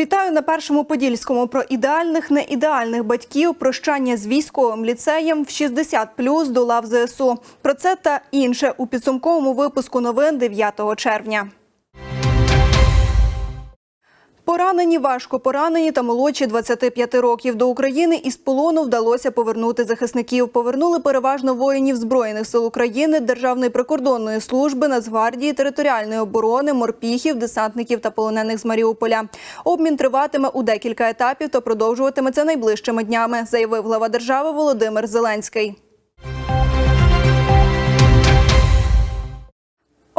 Вітаю на першому подільському про ідеальних неідеальних батьків, прощання з військовим ліцеєм в 60+, до лав ЗСУ. Про це та інше у підсумковому випуску новин 9 червня. Поранені, важко поранені та молодші 25 років. До України із полону вдалося повернути захисників. Повернули переважно воїнів Збройних сил України, Державної прикордонної служби, Нацгвардії, територіальної оборони, морпіхів, десантників та полонених з Маріуполя. Обмін триватиме у декілька етапів та продовжуватиметься найближчими днями, заявив глава держави Володимир Зеленський.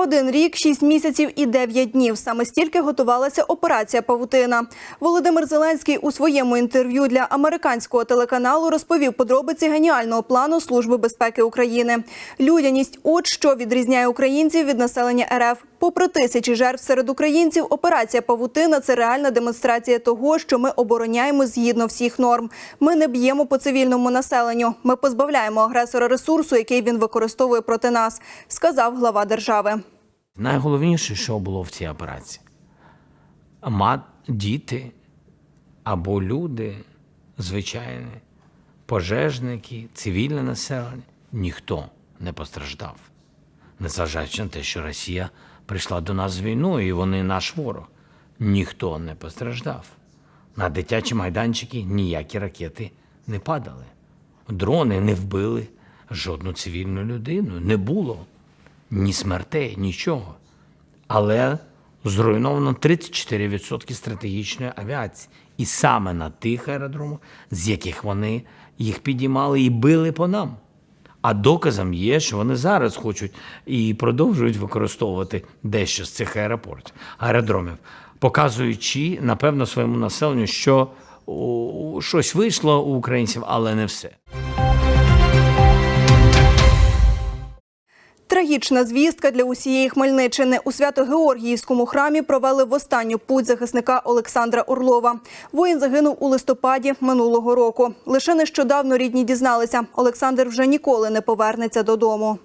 Один рік, шість місяців і дев'ять днів. Саме стільки готувалася операція Павутина. Володимир Зеленський у своєму інтерв'ю для американського телеканалу розповів подробиці геніального плану Служби безпеки України. Людяність, от що відрізняє українців від населення РФ. Попри тисячі жертв серед українців, операція Павутина це реальна демонстрація того, що ми обороняємо згідно всіх норм. Ми не б'ємо по цивільному населенню. Ми позбавляємо агресора ресурсу, який він використовує проти нас, сказав глава держави. Найголовніше, що було в цій операції, мат, діти або люди, звичайні, пожежники, цивільне населення, ніхто не постраждав. Незважаючи на те, що Росія прийшла до нас з війною, і вони наш ворог. Ніхто не постраждав. На дитячі майданчики ніякі ракети не падали. Дрони не вбили жодну цивільну людину. Не було ні смертей, нічого. Але зруйновано 34% стратегічної авіації. І саме на тих аеродромах, з яких вони їх підіймали і били по нам. А доказом є, що вони зараз хочуть і продовжують використовувати дещо з цих аеропортів, аеродромів, показуючи, напевно, своєму населенню, що щось вийшло у українців, але не все. Трагічна звістка для усієї Хмельниччини. У Свято-Георгіївському храмі провели в останню путь захисника Олександра Орлова. Воїн загинув у листопаді минулого року. Лише нещодавно рідні дізналися, Олександр вже ніколи не повернеться додому.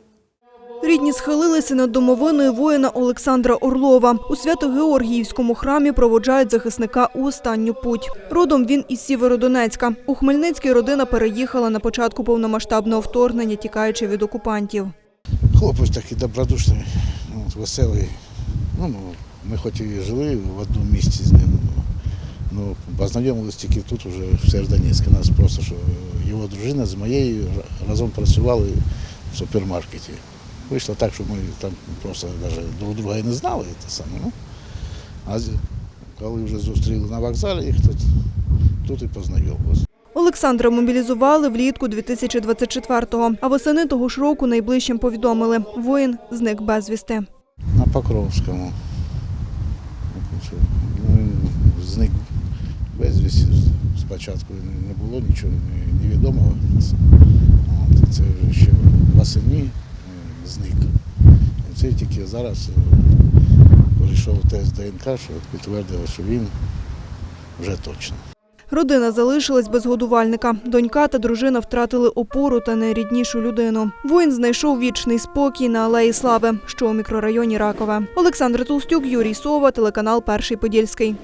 Рідні схилилися над домовиною воїна Олександра Орлова. У Свято-Георгіївському храмі проводжають захисника у останню путь. Родом він із Сєвєродонецька. У Хмельницький родина переїхала на початку повномасштабного вторгнення, тікаючи від окупантів. Хлопець такий добродушний, от, веселий. Ну, ну, ми хоч і жили в одному місці з ним, ну, познайомилися тільки тут, уже в Сєвєродонецьку. Нас просто, що його дружина з моєю разом працювали в супермаркеті. Вийшло так, що ми там просто навіть друг друга і не знали. Те саме, ну. А коли вже зустріли на вокзалі їх тут, тут і познайомилися. Олександра мобілізували влітку 2024-го, а восени того ж року найближчим повідомили – воїн зник безвісти. На Покровському. Ну, зник безвісті. Спочатку не було нічого невідомого. Це вже ще восені зник. Це тільки зараз е, прийшов тест ДНК, що підтвердило, що він вже точно. Родина залишилась без годувальника. Донька та дружина втратили опору та найріднішу людину. Воїн знайшов вічний спокій на Алеї Слави, що у мікрорайоні Ракове. Олександр Толстюк, Юрій Сова, телеканал Перший Подільський.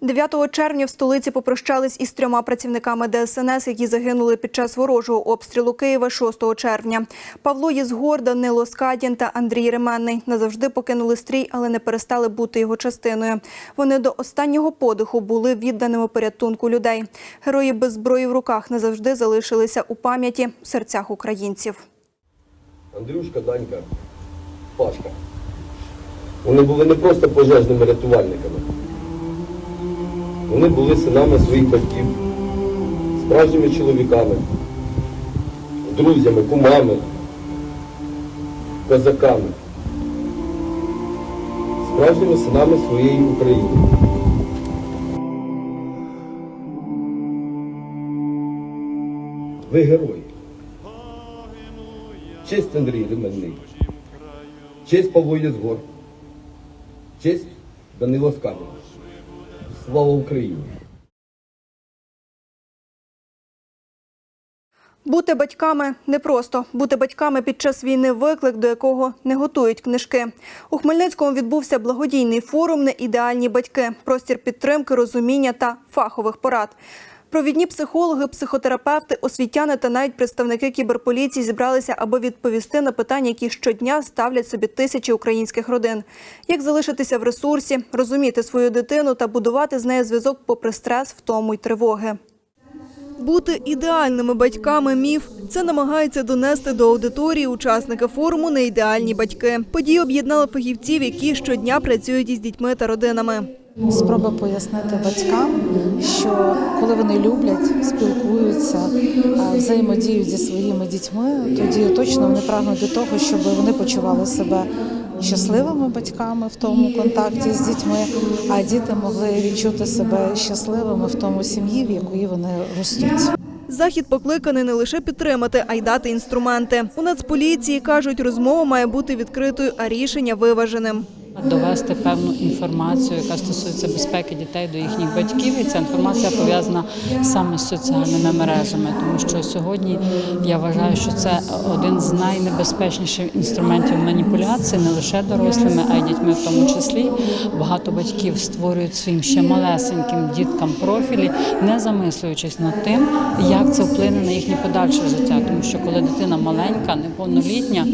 9 червня в столиці попрощались із трьома працівниками ДСНС, які загинули під час ворожого обстрілу Києва 6 червня. Павло Єзгор, Данило Скадін та Андрій Ременний назавжди покинули стрій, але не перестали бути його частиною. Вони до останнього подиху були відданими порятунку людей. Герої без зброї в руках назавжди залишилися у пам'яті в серцях українців. Андрюшка, Данька, Пашка. Вони були не просто пожежними рятувальниками. Вони були синами своїх батьків, справжніми чоловіками, друзями, кумами, козаками, справжніми синами своєї України. Ви герої. Честь Андрій Ременний. Честь Павло Єзгор. Честь Данило Скалін. Слава Україні! Бути батьками непросто. Бути батьками під час війни виклик, до якого не готують книжки. У Хмельницькому відбувся благодійний форум «Неідеальні батьки. Простір підтримки, розуміння та фахових порад. Провідні психологи, психотерапевти, освітяни та навіть представники кіберполіції зібралися, аби відповісти на питання, які щодня ставлять собі тисячі українських родин. Як залишитися в ресурсі, розуміти свою дитину та будувати з нею зв'язок попри стрес, втому й тривоги. Бути ідеальними батьками міф це намагаються донести до аудиторії учасники форуму «Неідеальні батьки. Події об'єднали фахівців, які щодня працюють із дітьми та родинами. Спроба пояснити батькам, що коли вони люблять, спілкуються, взаємодіють зі своїми дітьми, тоді точно вони прагнуть до того, щоб вони почували себе щасливими батьками в тому контакті з дітьми, а діти могли відчути себе щасливими в тому сім'ї, в якої вони ростуть. Захід покликаний не лише підтримати, а й дати інструменти. У Нацполіції кажуть, розмова має бути відкритою, а рішення виваженим. Довести певну інформацію, яка стосується безпеки дітей до їхніх батьків. І ця інформація пов'язана саме з соціальними мережами, тому що сьогодні я вважаю, що це один з найнебезпечніших інструментів маніпуляції не лише дорослими, а й дітьми в тому числі. Багато батьків створюють своїм ще малесеньким діткам профілі, не замислюючись над тим, як це вплине на їхнє подальше життя. Тому що коли дитина маленька, неповнолітня,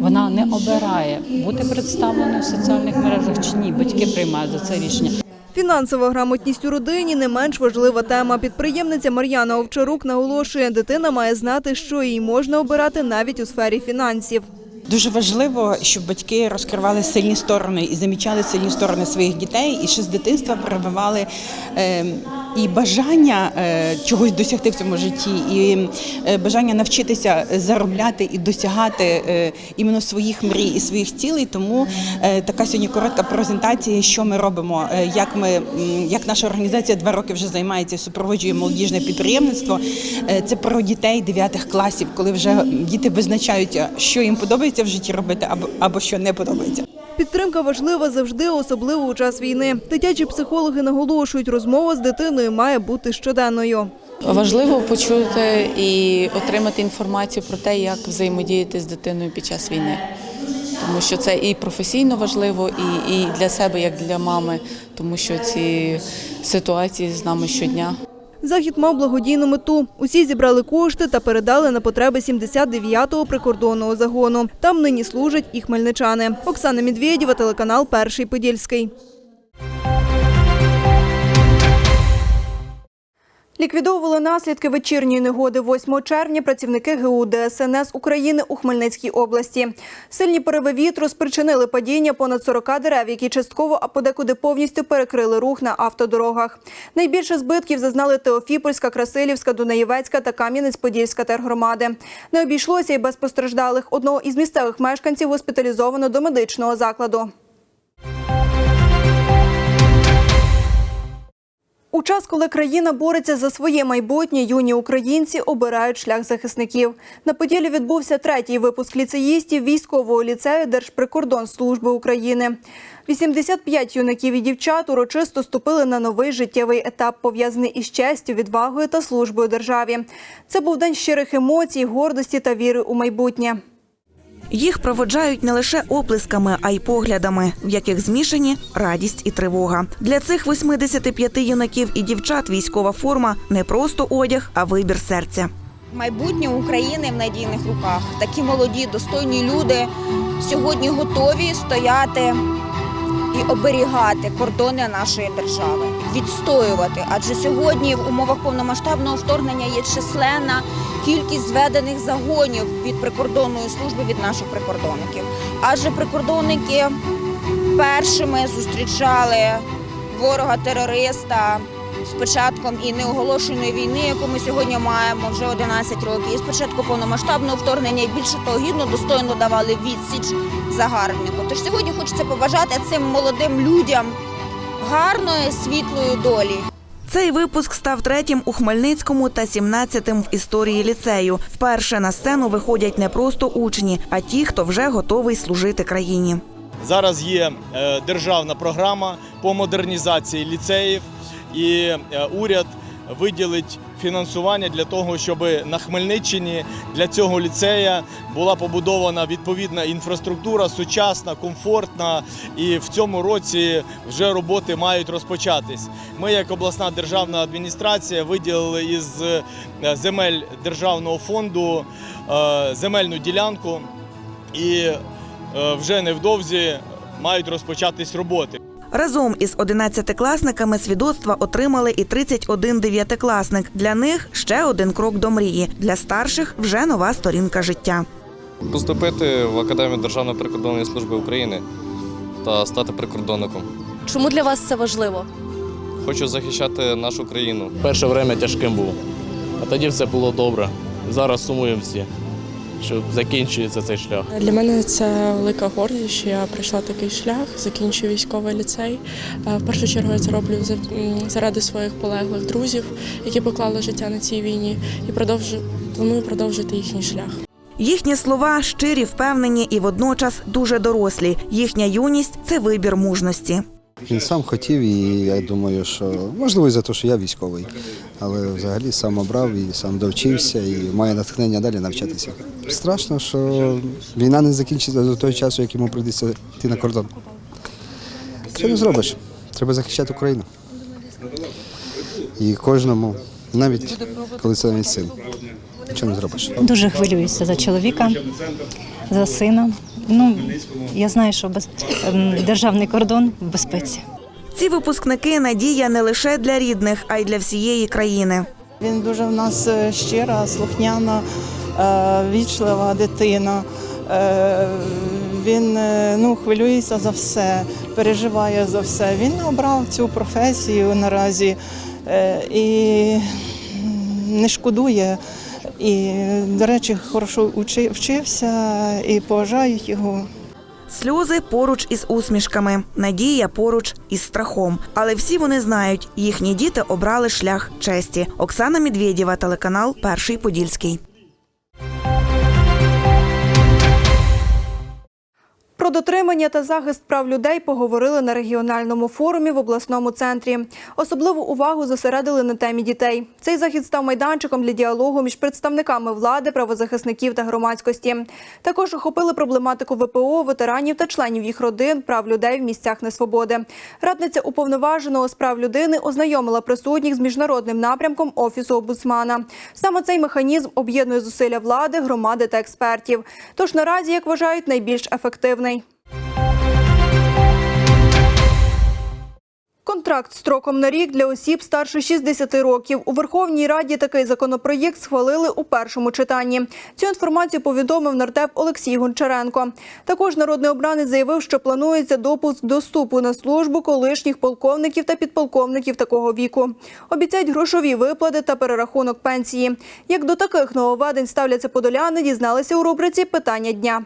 вона не обирає бути представленою в соціальних мережах чи ні. Батьки приймають за це рішення. Фінансова грамотність у родині не менш важлива тема. Підприємниця Мар'яна Овчарук наголошує, дитина має знати, що їй можна обирати навіть у сфері фінансів. Дуже важливо, щоб батьки розкривали сильні сторони і замічали сильні сторони своїх дітей, і ще з дитинства прививали е, і бажання е, чогось досягти в цьому житті, і е, бажання навчитися заробляти і досягати е, іменно своїх мрій і своїх цілей. Тому така сьогодні коротка презентація, що ми робимо, як ми як наша організація два роки вже займається, супроводжує молодіжне підприємництво. Це про дітей 9 класів, коли вже діти визначають, що їм подобається в житті робити, або що не подобається. Підтримка важлива завжди, особливо у час війни. Дитячі психологи наголошують, розмова з дитиною має бути щоденною. Важливо почути і отримати інформацію про те, як взаємодіяти з дитиною під час війни. Тому що це і професійно важливо, і, і для себе, як для мами, тому що ці ситуації з нами щодня. Захід мав благодійну мету. Усі зібрали кошти та передали на потреби 79-го прикордонного загону. Там нині служать і хмельничани. Оксана Медведєва, телеканал Перший Подільський. Ліквідовували наслідки вечірньої негоди 8 червня працівники ГУ ДСНС України у Хмельницькій області. Сильні пориви вітру спричинили падіння понад 40 дерев, які частково, а подекуди повністю перекрили рух на автодорогах. Найбільше збитків зазнали Теофіпольська, Красилівська, Дунаєвецька та Кам'янець-Подільська тергромади. Не обійшлося і без постраждалих. Одного із місцевих мешканців госпіталізовано до медичного закладу. У час, коли країна бореться за своє майбутнє, юні українці обирають шлях захисників. На поділі відбувся третій випуск ліцеїстів військового ліцею Держприкордонслужби України. 85 юнаків і дівчат урочисто ступили на новий життєвий етап, пов'язаний із честю, відвагою та службою державі. Це був день щирих емоцій, гордості та віри у майбутнє. Їх проводжають не лише оплесками, а й поглядами, в яких змішані радість і тривога. Для цих 85 юнаків і дівчат військова форма не просто одяг, а вибір серця. Майбутнє України в надійних руках. Такі молоді, достойні люди сьогодні готові стояти і оберігати кордони нашої держави, відстоювати. Адже сьогодні в умовах повномасштабного вторгнення є численна кількість зведених загонів від прикордонної служби від наших прикордонників. Адже прикордонники першими зустрічали ворога-терориста з початком і неоголошеної війни, яку ми сьогодні маємо вже 11 років, і з початку повномасштабного вторгнення, і більше того, гідно достойно давали відсіч загарбнику. Тож сьогодні хочеться побажати цим молодим людям гарної світлої долі. Цей випуск став третім у Хмельницькому та 17-тим в історії ліцею. Вперше на сцену виходять не просто учні, а ті, хто вже готовий служити країні. Зараз є е, державна програма по модернізації ліцеїв, і е, уряд виділить фінансування для того, щоб на Хмельниччині для цього ліцея була побудована відповідна інфраструктура, сучасна, комфортна. І в цьому році вже роботи мають розпочатись. Ми, як обласна державна адміністрація, виділили із е, земель державного фонду е, земельну ділянку і е, вже невдовзі мають розпочатись роботи. Разом із 11-класниками свідоцтва отримали і 31 дев'ятикласник. Для них ще один крок до мрії. Для старших вже нова сторінка життя. Поступити в Академію Державної прикордонної служби України та стати прикордонником. Чому для вас це важливо? Хочу захищати нашу країну. Перше время тяжким був, а тоді все було добре. Зараз сумуємо всі, що закінчується цей шлях. Для мене це велика гордість, що я пройшла такий шлях, закінчую військовий ліцей. Е, В першу чергу я це роблю заради своїх полеглих друзів, які поклали життя на цій війні, і продовжу планую продовжити їхній шлях. Їхні слова щирі, впевнені і водночас дуже дорослі. Їхня юність це вибір мужності. Він сам хотів, і я думаю, що можливо за те, що я військовий, але взагалі сам обрав і сам довчився і має натхнення далі навчатися. Страшно, що війна не закінчиться до того часу, як йому прийдеться йти на кордон. Що не зробиш? Треба захищати Україну. І кожному, навіть коли це навіть син. Нічого не зробиш. Дуже хвилююся за чоловіка, за сина. Ну я знаю, що без ем, державний кордон в безпеці. Ці випускники надія не лише для рідних, а й для всієї країни. Він дуже в нас е, щира, слухняна, е, вічлива дитина. Е, Він ну, хвилюється за все, переживає за все. Він обрав цю професію наразі і не шкодує. І, до речі, хорошо вчився і поважають його. Сльози поруч із усмішками, надія поруч із страхом. Але всі вони знають, їхні діти обрали шлях честі. Оксана Медведєва, телеканал Перший Подільський. Дотримання та захист прав людей поговорили на регіональному форумі в обласному центрі. Особливу увагу зосередили на темі дітей. Цей захід став майданчиком для діалогу між представниками влади, правозахисників та громадськості. Також охопили проблематику ВПО, ветеранів та членів їх родин, прав людей в місцях несвободи. Радниця уповноваженого з прав людини ознайомила присутніх з міжнародним напрямком офісу омбудсмана. Саме цей механізм об'єднує зусилля влади, громади та експертів. Тож наразі, як вважають, найбільш ефективний. Контракт строком на рік для осіб старше 60 років. У Верховній Раді такий законопроєкт схвалили у першому читанні. Цю інформацію повідомив нардеп Олексій Гончаренко. Також народний обранець заявив, що планується допуск до вступу на службу колишніх полковників та підполковників такого віку. Обіцяють грошові виплати та перерахунок пенсії. Як до таких нововведень ставляться подоляни, дізналися у рубриці Питання дня.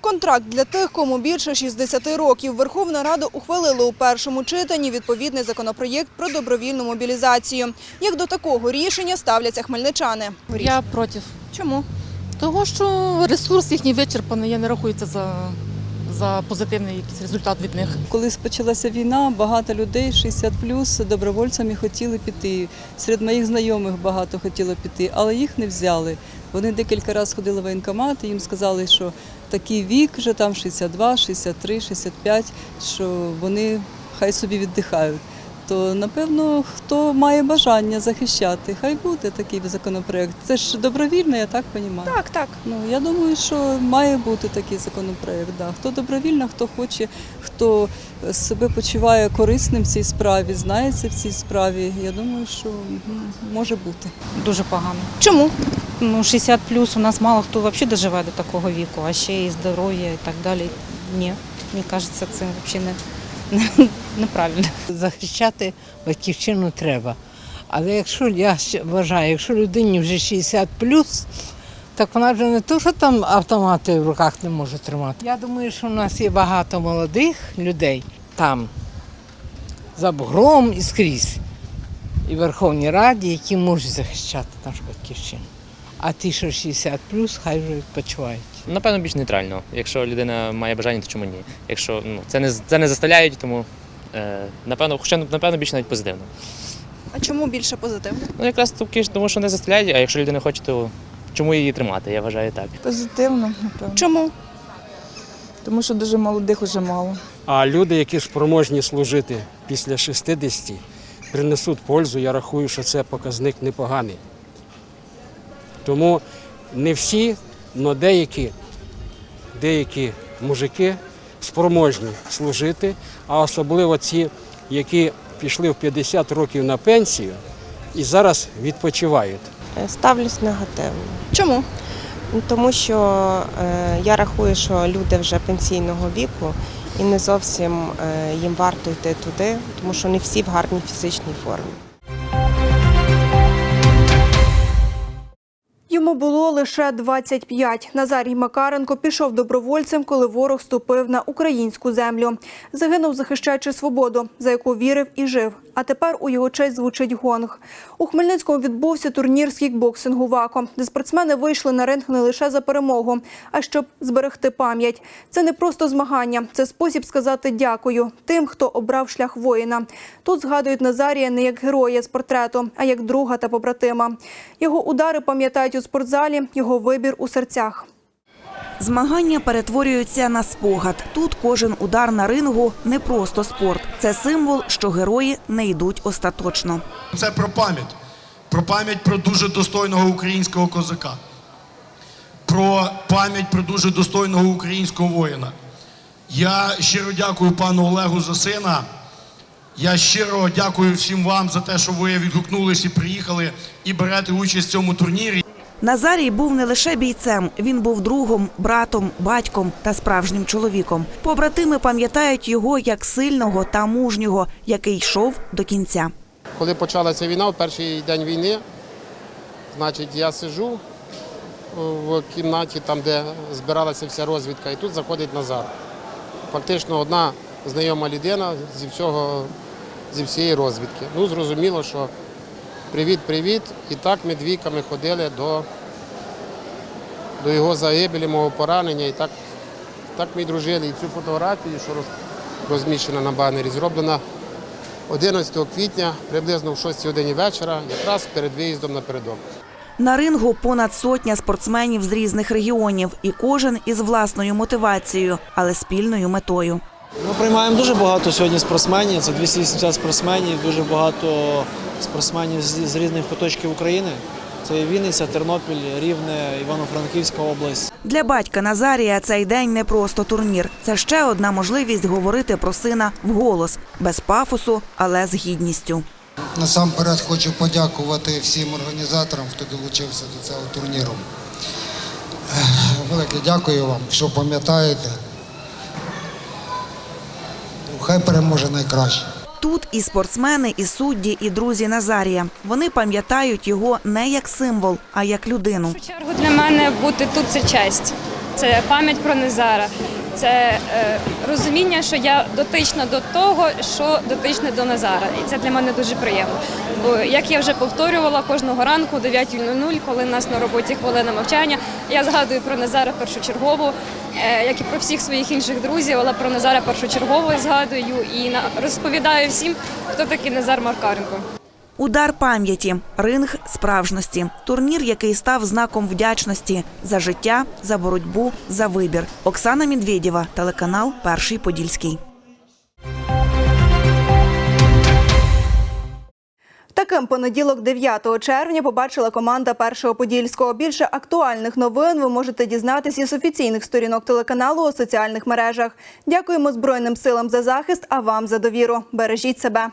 Контракт для тих, кому більше 60 років. Верховна Рада ухвалила у першому читанні відповідний законопроєкт про добровільну мобілізацію. Як до такого рішення ставляться хмельничани? Я проти. Чому? Того, що ресурс їхній вичерпаний, я не рахується за, за позитивний якийсь результат від них. Коли почалася війна, багато людей 60 добровольцями хотіли піти. Серед моїх знайомих багато хотіло піти, але їх не взяли. Вони декілька разів ходили в воєнкомат, і їм сказали, що такий вік, вже там 62, 63, 65, що вони хай собі віддихають. То напевно, хто має бажання захищати, хай буде такий законопроект. Це ж добровільно, я так розумію. Так, так. Ну я думаю, що має бути такий законопроект. Да. Хто добровільно, хто хоче, хто себе почуває корисним в цій справі, знається в цій справі. Я думаю, що може бути. Дуже погано. Чому? Ну 60 плюс у нас мало хто взагалі доживає до такого віку, а ще і здоров'я і так далі. Ні, мені кажеться, це взагалі не, неправильно. Захищати батьківщину треба. Але якщо я вважаю, якщо людині вже 60 так вона вже не то, що там автомати в руках не може тримати. Я думаю, що в нас є багато молодих людей там, за бугром і скрізь, і в Верховній Раді, які можуть захищати нашу батьківщину. А ті, що 60 хай вже відпочивають. Напевно, більш нейтрально. Якщо людина має бажання, то чому ні? Якщо ну, це не це не заставляють, тому е, напевно, хоча напевно більш навіть позитивно. А чому більше позитивно? Ну якраз таки тому, що не заставляють, а якщо людина хоче, то чому її тримати? Я вважаю так. Позитивно, напевно. Чому? Тому що дуже молодих уже мало. А люди, які спроможні служити після 60, принесуть пользу, я рахую, що це показник непоганий. Тому не всі, але деякі, деякі мужики спроможні служити, а особливо ці, які пішли в 50 років на пенсію і зараз відпочивають. Ставлюсь негативно. Чому? Ну, Тому що е, я рахую, що люди вже пенсійного віку і не зовсім е, їм варто йти туди, тому що не всі в гарній фізичній формі. Йому було лише 25. Назарій Макаренко пішов добровольцем, коли ворог ступив на українську землю. Загинув, захищаючи свободу, за яку вірив і жив. А тепер у його честь звучить гонг. У Хмельницькому відбувся турнір з кікбоксингу ВАКО, де спортсмени вийшли на ринг не лише за перемогу, а щоб зберегти пам'ять. Це не просто змагання, це спосіб сказати дякую тим, хто обрав шлях воїна. Тут згадують Назарія не як героя з портрету, а як друга та побратима. Його удари пам'ятають у спортзалі, його вибір у серцях. Змагання перетворюються на спогад. Тут кожен удар на рингу не просто спорт. Це символ, що герої не йдуть остаточно. Це про пам'ять. Про пам'ять про дуже достойного українського козака. Про пам'ять про дуже достойного українського воїна. Я щиро дякую пану Олегу за сина. Я щиро дякую всім вам за те, що ви відгукнулись і приїхали і берете участь в цьому турнірі. Назарій був не лише бійцем, він був другом, братом, батьком та справжнім чоловіком. Побратими пам'ятають його як сильного та мужнього, який йшов до кінця. Коли почалася війна, в перший день війни, значить, я сижу в кімнаті, там, де збиралася вся розвідка, і тут заходить Назар. Фактично одна знайома людина зі всього, зі всієї розвідки. Ну, зрозуміло, що привіт-привіт. І так ми двійками ходили до, до його загибелі, мого поранення. І так, так ми й дружили. І цю фотографію, що роз- розміщена на банері, зроблена 11 квітня, приблизно в 6 годині вечора, якраз перед виїздом напередок. На рингу понад сотня спортсменів з різних регіонів, і кожен із власною мотивацією, але спільною метою. Ми приймаємо дуже багато сьогодні спортсменів. Це 280 спортсменів, дуже багато спортсменів з, різних куточків України. Це Вінниця, Тернопіль, Рівне, Івано-Франківська область. Для батька Назарія цей день не просто турнір. Це ще одна можливість говорити про сина вголос, без пафосу, але з гідністю. Насамперед хочу подякувати всім організаторам, хто долучився до цього турніру. Велике дякую вам, що пам'ятаєте. Хай переможе найкраще. Тут і спортсмени, і судді, і друзі Назарія. Вони пам'ятають його не як символ, а як людину. чергу для мене бути тут це честь. Це пам'ять про Незара. Це е, розуміння, що я дотична до того, що дотичне до Назара. І це для мене дуже приємно. Бо як я вже повторювала кожного ранку о 9.00, коли нас на роботі хвилина мовчання, я згадую про Назара першочергово, як і про всіх своїх інших друзів, але про Назара першочергово згадую і розповідаю всім, хто такий Назар Маркаренко. Удар пам'яті, ринг справжності, турнір, який став знаком вдячності за життя, за боротьбу, за вибір. Оксана Медведєва, телеканал Перший Подільський. Таким понеділок, 9 червня, побачила команда Першого Подільського. Більше актуальних новин ви можете дізнатися із офіційних сторінок телеканалу у соціальних мережах. Дякуємо Збройним силам за захист, а вам за довіру. Бережіть себе.